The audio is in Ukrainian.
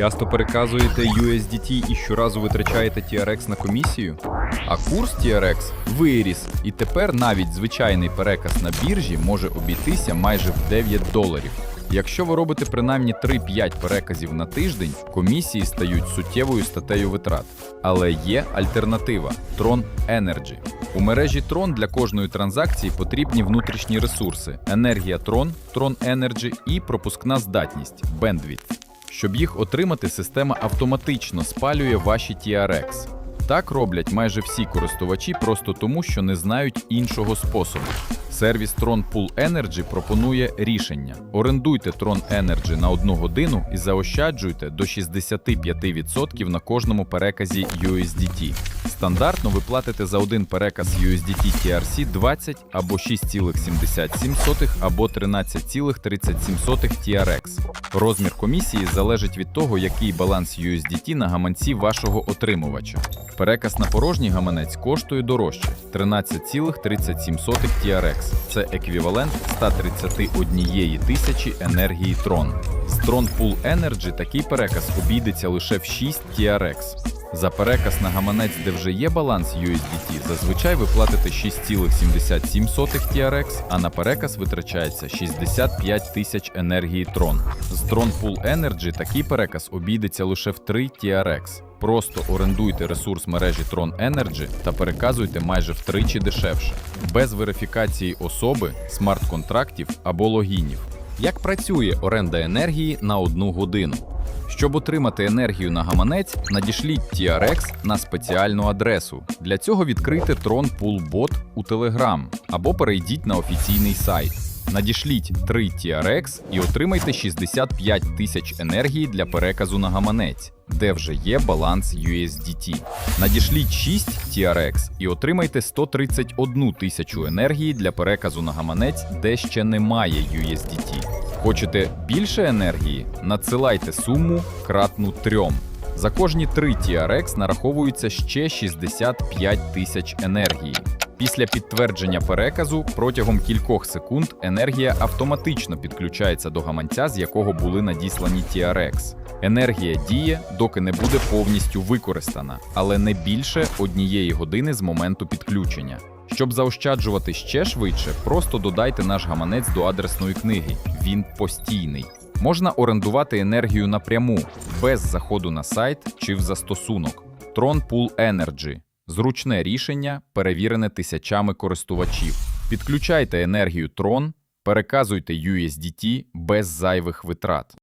Часто переказуєте USDT і щоразу витрачаєте TRX на комісію? А курс TRX виріс, і тепер навіть звичайний переказ на біржі може обійтися майже в 9 доларів. Якщо ви робите принаймні 3-5 переказів на тиждень, комісії стають суттєвою статтею витрат. Але є альтернатива Tron Energy. У мережі Tron для кожної транзакції потрібні внутрішні ресурси: енергія Tron, Tron Energy і пропускна здатність Bandwidth. Щоб їх отримати, система автоматично спалює ваші TRX. Так роблять майже всі користувачі просто тому, що не знають іншого способу. Сервіс Tron Pool Energy пропонує рішення: орендуйте Tron Energy на одну годину і заощаджуйте до 65% на кожному переказі USDT. Стандартно ви платите за один переказ USDT TRC 20 або 6,77 або 13,37 TRX. Розмір комісії залежить від того, який баланс USDT на гаманці вашого отримувача. Переказ на порожній гаманець коштує дорожче 13,37 TRX. Це еквівалент 131 тисячі енергії Tron. З Tron Pool Energy такий переказ обійдеться лише в 6 TRX. За переказ на гаманець, де вже є баланс USDT, зазвичай ви платите 6,77 TRX, а на переказ витрачається 65 тисяч енергії Tron. З Tron Pool Energy такий переказ обійдеться лише в 3 TRX. Просто орендуйте ресурс мережі Tron Energy та переказуйте майже втричі дешевше, без верифікації особи, смарт-контрактів або логінів. Як працює оренда енергії на одну годину? Щоб отримати енергію на гаманець, надішліть TRX на спеціальну адресу. Для цього відкрийте Tron Pool Bot у Telegram або перейдіть на офіційний сайт. Надішліть 3 TRX і отримайте 65 тисяч енергії для переказу на гаманець, де вже є баланс USDT. Надішліть 6 TRX і отримайте 131 тисячу енергії для переказу на гаманець, де ще немає USDT. Хочете більше енергії? Надсилайте суму кратну трьом. За кожні 3 TRX нараховується ще 65 тисяч енергії. Після підтвердження переказу протягом кількох секунд енергія автоматично підключається до гаманця, з якого були надіслані TRX. Енергія діє, доки не буде повністю використана, але не більше однієї години з моменту підключення. Щоб заощаджувати ще швидше, просто додайте наш гаманець до адресної книги. Він постійний. Можна орендувати енергію напряму, без заходу на сайт чи в застосунок. Tron Pool Energy зручне рішення, перевірене тисячами користувачів. Підключайте енергію Tron, переказуйте USDT без зайвих витрат.